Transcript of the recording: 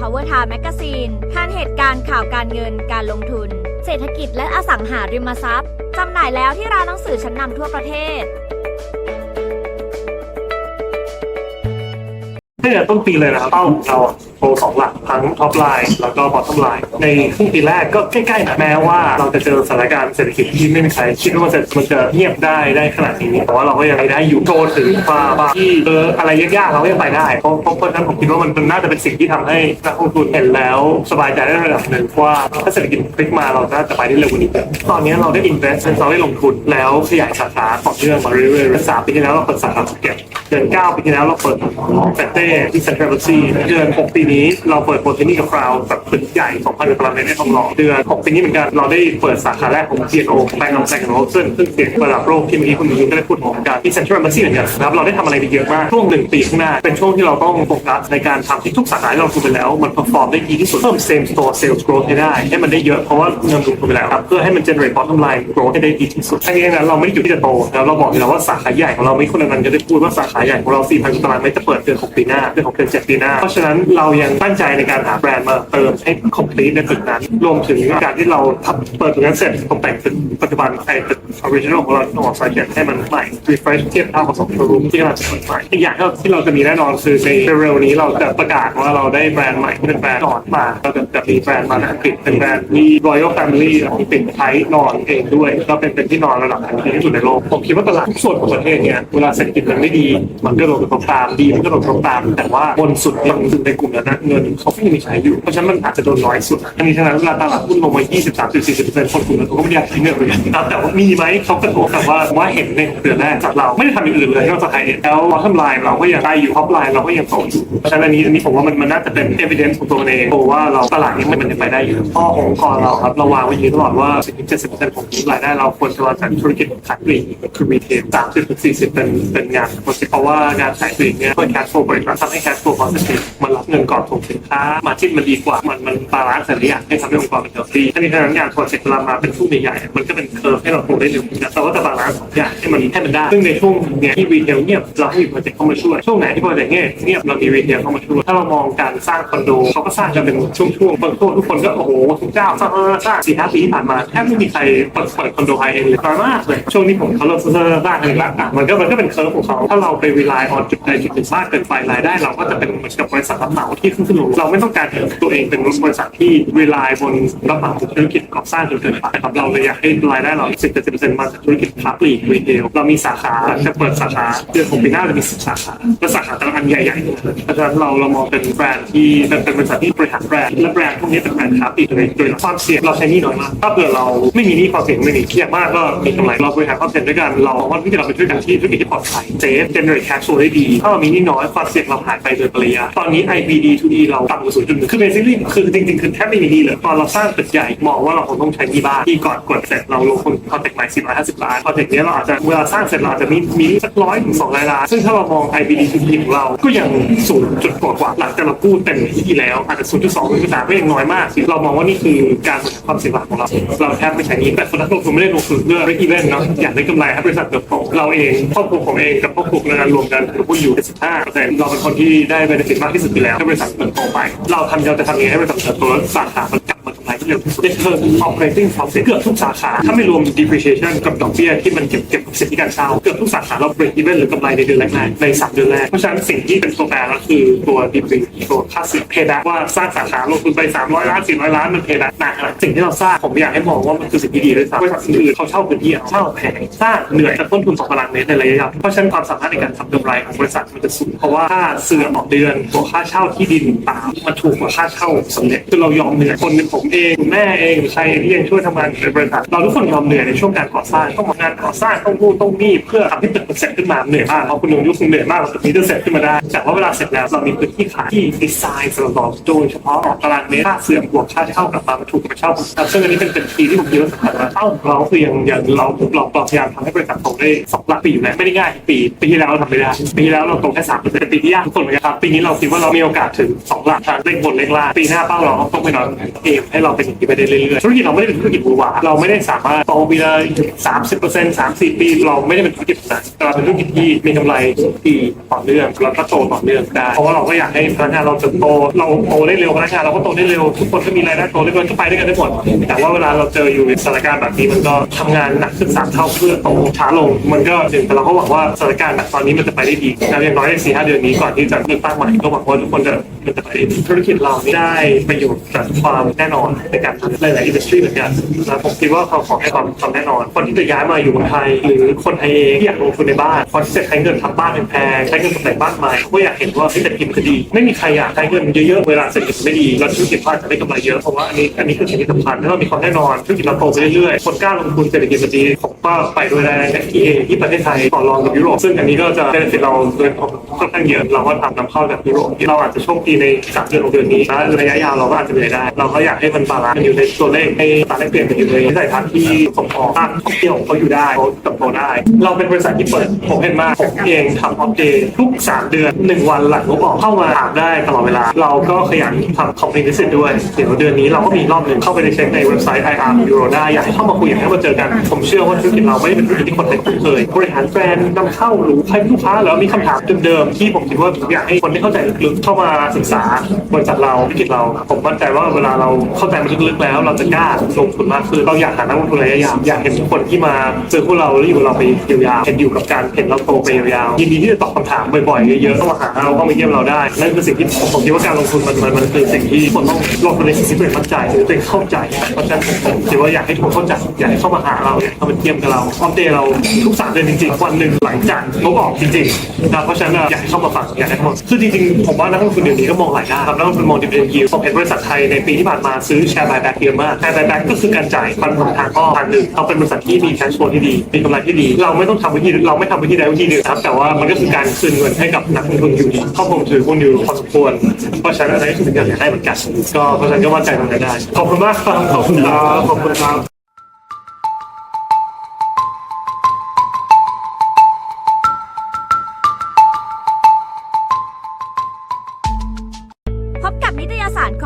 Power Time Magazine ทันเหตุการณ์ข่าวการเงินการลงทุน เศรษฐกิจและอสังหาริมทรัพย์จำหน่ายแล้วที่ร้านหนังสือชั้นนำทั่วประเทศตั้งแต่ต้นปีเลยนะครับเป้าของเรา โตสองหลักทั้งท็อปไลน์แล้วก็บอททอมไลน์ในครึ่งปีแรกก็ใกล้ๆนะแม้ว่าเราจะเจอสถานการณ์เศรษฐกิจที่ไม่มีใครคิดว่ามันจะมันจะเงียบได้ได้ขนาดนี้แต่ว่าเราก็ยังได้อยู่โจถึงว่าที่เอออะไรยากๆเราก็ยังไปได้เพราะเพราะเพราะฉะนั้นผมคิดว่ามันมันน่าจะเป็นสิ่งที่ทำให้นักลงทุนเห็นแล้วสบายใจได้ระดับหนึ่งว่าถ้าเศรษฐกิจพลิกมาเราน่าจะไปได้เร็วกว่านี้ตอนนี้เราได้ invest เราได้ลงทุนแล้วขยายสาขาต่อเนื่องมาเรื่อยๆสามปีที่แล้วเราเปิดสาขาภูเก็ตเดือน9ปีที่แล้วเราเปิดแฟเต้ที่เซ็นทรัลเบอร์ซีเดือน6ปีนี้เราเปิดโปรเทนี่กับคราวแบบตึกใหญ่2,000กว่าตารางเมตรในทองหล่อเดือน6ปีนี้เหมือนกันเราได้เปิดสาขาแรกของ G&O แบงก์ออฟแบงของซึ่งซึ่งเสียงระดับโลกที่เมื่อกี้คุณมิ้นได้พูดของการที่เซ็นทรัลเบอร์ซีเหมือนกันนะครับเราได้ทำอะไรไปเยอะมากช่วงหนึ่งปีข้างหน้า เป็นช่วงที่เราต้องโฟกัสในการทำที่ทุกสาขาที่เราลงทุนไปแล้ว มัน perform ได้ดีที่สุดเพิ่ม same store sales growth ให้ได้ให้มันได้เยอะเพราะว่าเงินลงทุนไปแล้วครับเพื่อให้มัน generate bottom line growth ให้ได้ดีที่สุดทั้งนี้นั้นเราไม่ได้อยู่ที่จะโตแล้วเราบอกอยู่แล้วว่าสาขาใหญ่ของเราไม่คนละนั้นจะได้พูดว่าสาขาใหญ่ของเรา4,000ตารางเมตรจะเปิดเดือน6ปีหน้าเดือน6เดือน7ปีหน้าเพราะฉะนั้นเรายังตั้งใจในการหาแบรนด์มาเติมให้คอมพลีทในตึกนั้น รวมถึงการที่เราทำเปิดตรงนั้นเสร็จตกแต่งตึกปัจจุบันไอ้ตึก original ของเราต้องออกสายเขียนให้มันใหม่ refresh เทียบเท่ากับสองโชว์รูมที่กำลังจะเปิดใหม่อีกอย่างที่เราจะมีแน่นอนคือในเร็วๆนี้เราจะประกาศว่าเราได้แบรนด์ใหม่ที่เป็นแบรนด์นอนมาเราจะจะมีแบรนด์มาในอังกฤษเป็นแบรนด์ที่ Royal Family ที่เป็นไทยนอนเองด้วยก็เป็นเป็นที่นอนระดับพันที่ที่สุดในโลกผมคิดว่าตลาดทุกส่วนของประเทศเนี่ยเวลาเศรษฐกิจมันไม่ดี มันก็ลงกระตามดีมันก็ลงกระตาม แต่ว่าบนสุดเนี่ยในกลุ่มนั้นนะเงินเขาก็ยังมีใช้อยู่เพราะฉะนั้นมันอาจจะโดนน้อยสุดทั้งนี้ทั้งนั้นเวลาตลาดหุ้นลงมา20 30 40เปอร์เซ็นต์คนกลุ่มนั้นเขาก็ไม่ได้อยากใช้เงินเหมือนกันนะแต่ว่ามีไหมเขากระทบแต่ว่าว่าเห็นในเดือนแรกจากเราไม่ได้ทำอย่างอื่นเลยนอกจากไฮเอ็นแล้ววอททอมไลน์เราก็ยังได้อยู่ท็อปไลน์เราก็ยังโตอยู่เพราะฉะนั้นอันนี้อันนี้ผมว่ามันมันน่าจะเป็น evidence ของตัวเองเพราะว่าเราตลาดนี้มันยังไปได้อยู่พ่อขององค์กรเราครับเราวางไว้อย่างนี้ตลอดว่า10 70%ของรายได้เราควรจะมาจากธุรกิจขายปลีกคือ retail 30ถึง40เป็นเป็นงานเพราะว่างานขายปลีกเนี่ยเพื่อ cash flow บริษัททำให้ cash flow positive มันรับเงินก่อนส่งสินค้ามาที่มันดีกว่ามันมันบาลานซ์หลายอย่างให้ทำให้องค์กรเป็น healthy ทั้งนี้ทั้งนั้นงานโปรเจกต์เวลามาเป็นช่วงใหญ่ๆมันก็เป็นเคอร์ฟให้เราโตได้เร็วนะแต่ว่าจะบาลานซ์สองอย่างให้มันให้มันได้ ซึ่งในช่วงเนี้ยที่ retail เงียบเราให้มีโปรเจกต์เข้ามาช่วย ช่วงไหนที่โปรเจกต์เงียบเงียบเรามี retail เข้ามาช่วย ถ้าเรามองการสร้างคอนโดเขาก็สร้างกันเป็นช่วงๆบางช่วงทุกคนก็โอ้โหทุกเจ้าสร้างสร้างสี่ห้าปีที่ผ่านมาแทบไม่มีใครเปิดเปิดคอนโดไฮเอ็นเลยน้อยมากเลยช่วงนี้ผมเขาเริ่มสร้างกันละมันก็มันก็เป็นเคอร์ฟของเขาถ้าเราไป rely on จุดใดจุดหนึ่งมากเกินไปรายได้เราก็จะเป็นเหมือนกับบริษัทรับเหมาที่ขึ้นขึ้นลงเราไม่ต้องการตัวเองเป็นบริษัทที่ rely บนรับเหมาธุรกิจก่อสร้างจนเกินไปครับเราเลยอยากให้รายได้เรา10 70มาจากธุรกิจค้าปลีกรีเทลเรามีสาขาจะเปิดสาขาเดือนของปีหน้าจะมี10สาขาและสาขาแต่ละอันใหญ่ๆเพราะฉะนั้นเราเรามองเป็นแบรนด์ที่เป็นบริษัทที่บริหารแบรนด์และแบรนด์พวกนี้เป็นแบรนด์ค้าปลีกโดยโดยความเสี่ยงเราใช้นี่น้อยมากถ้าเผื่อเราไม่มีนี้ความเสี่ยงไม่มีเครียดมากก็มีกำไรเราบริหารความเสี่ยงด้วยกันเราว่าที่เราเป็นธุรกิจที่ธุรกิจที่ปลอดภัยเซฟ generate cash flow ได้ดีถ้าเรามีนี้น้อยความเสี่ยงเราหายไปโดยปริยายตอนนี้ IBD to D เราต่ำกว่า0.1คือ basically คือจริงๆคือแทบไม่มีหนี้เลยตอนเราสร้างตึกใหญ่มองว่าเราคงต้องใช้นี้บ้านที่ก่อนกดเสร็จเราลงทุนคอนเทกต์ใหม่450ล้านคอนเทกต์นี้ยเราอาจจะเวลาสร้างเสร็จเราอาจจะมีมีสักร้อยถึงสองร้อยล้าน ซึ่งถ้าเรามอง IBD to D ของเรา ก็ยังศูนย์จุดกว่าหลังจากเรากู้เต็มที่แล้วอาจจะ0.2 0.3ก็ยังน้อยมาก เรามองว่านี่คือการบริหารความเสี่ยงหลักของเรา เราแทบไม่ใช้หนี้แต่คนนักลงทุนไม่ได้ลงทุนเพื่อ break even เนาะอยากได้กำไรให้บริษัทเติบโตเราเองครอบครัวผมเองกับครอบครัวงานรวมกันถือหุ้นอยู่15แต่เราเป็นคนที่ได้ benefit มากที่สุดอยู่แล้วให้บริษัทเติบโตไป เราทำเราจะทำยังไงให้บริษัทเติบโตสาขามันกลับ มากำไรที่เร็วที่สุดในเชิง operating profit เกือบทุกสาขา ถ้าไม่รวม depreciation กับดอกเบี้ยที่มันเก็บเก็บสิทธิการเช่าเกือบทุกสาขาเรา break even หรือกำไรในเดือนแรกในสามเดือนแรก เพราะฉะนั้นสิ่งที่เป็นตัวแปรก็คือตัว depreciation ตัวค่าสิทธิ payback ว่าสร้างสาขาลงทุนไป 300 ล้าน400 ล้านมัน payback นานขนาดสิ่งที่เราสร้างผมอยากให้มองว่ามันคือสิ่งที่ดีด้วยซ้ำบริษัทอื่นๆเขาเช่าพื้นที่เช่าแพงสร้างเหนื่อยแต่ต้นทุนสองตารางเมตรในระยะยาวเพราะฉะนั้นความสามารถในการทำกำไรของบริษัทมันจะสูงเพราะว่าค่าเสื่อมต่อเดือนตัวค่าเช่าที่ดินตามมันถูกกว่าค่าเช่าสำเร็จคือเรายอมเหนื่อยคนเป็นผมเองแม่เองหรือใครเองที่ยังช่วยทำงานในบริษัทเราทุกคนยอมเหนื่อยในช่วงการก่อสร้างต้องทำงานก่อสร้างต้องนู่นต้องนี่เพื่อทำให้ตึกมันเสร็จขึ้นมาเหนื่อยมากเพราะคุณยงยุคเหนื่อยมากตึกนี้จะเสร็จขึ้นมาได้แต่ว่าเวลาเสร็จแล้วเรามีพื้นที่ขายที่ดีไซน์สำหรับเราโดยเฉพาะออกตารางเมตรค่าเสื่อมบวกค่าเช่ากับมามถูกกว่าเช่าครับซึ่งอันนี้เป็นเป็นคีที่ผมคิดว่าสำคัญมากเป้าของเราคือยังยังเราเราพยายามทำให้บริษัทโตได้สองหลักปีอยู่แล้วไม่ได้ง่ายปีปีที่แล้วเราทำไม่ได้ปีที่แล้วเราโตแค่สามเปอร์เซ็นต์ปีที่ยากทุกคนเหมือนกันครับปีนี้เราคิดว่าเรามีโอกาสถึงสองหลักทางเลขบนเลขล่างปีหน้าเป้าเราต้องไปนอนเอให้เราเป็นอย่างนี้ไปได้เรื่อยๆ ธุรกิจเราไม่ได้เป็นธุรกิจหวือหวาเราไม่ได้สามารถโตปีละสามสิบเปอร์เซ็นต์สามสี่ปี เราไม่ได้เป็นธุรกิจนั้นแต่เราเป็นธุรกิจที่มีกำไรทุกปีต่อเนื่องแล้วก็โตต่อเนื่องได้ เพราะว่าเราก็อยากให้พนักงานเราเติบโต เราโตได้เร็วพนักงานเราก็โตได้เร็ว ทุกคนก็มีรายได้โตได้เร็วก็ไปได้กันได้หมด แต่ว่าเวลาเราเจออยู่ในสถานการณ์แบบนี้มันก็ทำงานหนักขึ้นสามเท่าเพื่อโตช้าลง มันก็หนึ่งแต่เราก็หวังว่าสถานการณ์แบบตอนนี้มันจะไปได้ดีนะอย่างน้อยในสี่ห้าเดือนนี้ก่อนที่จะเลือกตั้งใหม่ก็หวังว่าทุกคนจะมันจะไปธุรกิจเรานี่ได้ประโยชน์จากความแน่นอนในการทำหลายๆอินดัสทรีเหมือนกันนะผมคิดว่าเขาขอให้ความความแน่นอน คนที่จะย้ายมาอยู่เมืองไทย หรือคนไทยเองที่อยากลงทุนในบ้านคนที่จะใช้เงินทำบ้านแพงใช้เงินตกแต่งบ้านใหม่ก็อยากเห็นว่าเฮ้ยแต่กินคดี ไม่มีใครอยากใช้เงินเยอะๆเวลาเศรษฐกิจไม่ดีแล้วธุรกิจพลาดจะได้กำไรเยอะเพราะว่าอันนี้อันนี้คือสิ่งที่สำคัญถ้าเรามีความแน่นอนธุรกิจเราโตไปเรื่อยๆคนกล้าลงทุนเศรษฐกิจมันดีผมก็ไปด้วยได้ในที่เอที่ประเทศไทยต่อรองกับยุโรปซึ่งอันนี้ก็จะเป็นสิเราโดยค่อนข้างเยอะเราก็ทำนำเข้าจากยุโรปเราอาจจะโชคดีในสามเดือนหกเดือนนี้และระยะยาวเราก็อาจจะเหนื่อยได้ เราก็อยากให้มันบาลานซ์กันอยู่ในตัวเลขให้ตาแลกเปลี่ยนกันอยู่ในวิสัยทัศน์ที่สมพองท่องเที่ยวเขาอยู่ได้เขาเติบโตได้ เราเป็นบริษัทที่เปิดผมเห็นมากผมเองทำออฟเดย์ทุก 3 เดือน 1 วันหลังงบออกเข้ามาถามได้ตลอดเวลา เราก็ขยันทำคอมเพลนดิสด้วย เดี๋ยวเดือนนี้เราก็มีรอบหนึ่งเข้าไปในเช็คในเว็บไซต์ IR Euro ได้อยากให้เข้ามาคุยอยากให้มาเจอกัน ผมเชื่อว่าธุรกิจเราไม่ได้เป็นธุรกิจที่คนไทยคุ้นเคยบริหารแบรนด์นำเข้าหรือใครลูกค้าแล้วมีคำถามเดิมๆที่ผมคิดว่าอยากให้คนที่เข้าใจลึกๆเข้ามาศึกษาบริษัทเราธุรกิจเราผมมั่นใจว่าเวลาเราเข้าใจมันลึกๆแล้ว เราจะกล้าลงทุนมากขึ้นเราอยากหานักลงทุนระยะยาวอยากเห็นคนที่มาซื้อพวกเราแล้วอยู่กับเราไปยาวๆเห็นอยู่กับการเห็นเราโตไปยาวๆยินดีที่จะตอบคำถามบ่อยๆเยอะๆเข้ามาหาเราเข้ามาเยี่ยมเราได้นั่นคือสิ่งที่ผมคิดว่าการลงทุนมันมันมันคือสิ่งที่คนต้องลงทุนในสิ่งที่ตัวเองมั่นใจหรือตัวเองเข้าใจเพราะฉะนั้นผมคิดว่าอยากให้ทุกคนเข้าใจอยากให้เข้ามาหาเราอยากเข้ามาเยี่ยมกับเราอัปเดตเราทุกสามเดือนจริงๆวันหนึ่งหลังจากเขาบอกจริงๆนะเพราะฉะนั้นอยากให้เข้ามาฟังอยากให้เข้ามาคือจริงๆผมว่านักลงทุนเดี๋ยวนี้ก็มองหลายด้านครับนักลงทุนมองดิเวนยิวผมเห็นบริษัทไทยในปีที่ผ่านมาซื้อแชร์บายแบ็กเยอะมากแชร์บายแบ็กก็คือการจ่ายปันผลทางอ้อมทางหนึ่งเราเป็นบริษัทที่มีแคชโฟลที่ดีมีกำไรที่ดี เราไม่ต้องทำวิธีเราไม่ทำวิธีใดวิธีหนึ่งครับแต่ว่ามันก็คือการคืนเงินให้กับนักลงทุนอยู่ดีเข้าผมถือหุ้นอยู่พอสมควรเพราะฉะนั้นอันนี้คือสิ่งที่อยากได้เหมือนกันก็เพราะฉะนั้นก็มั่นใจตรงนั้นได้ขอบคุณมากครับขอบคุณครับขอบคุณครับ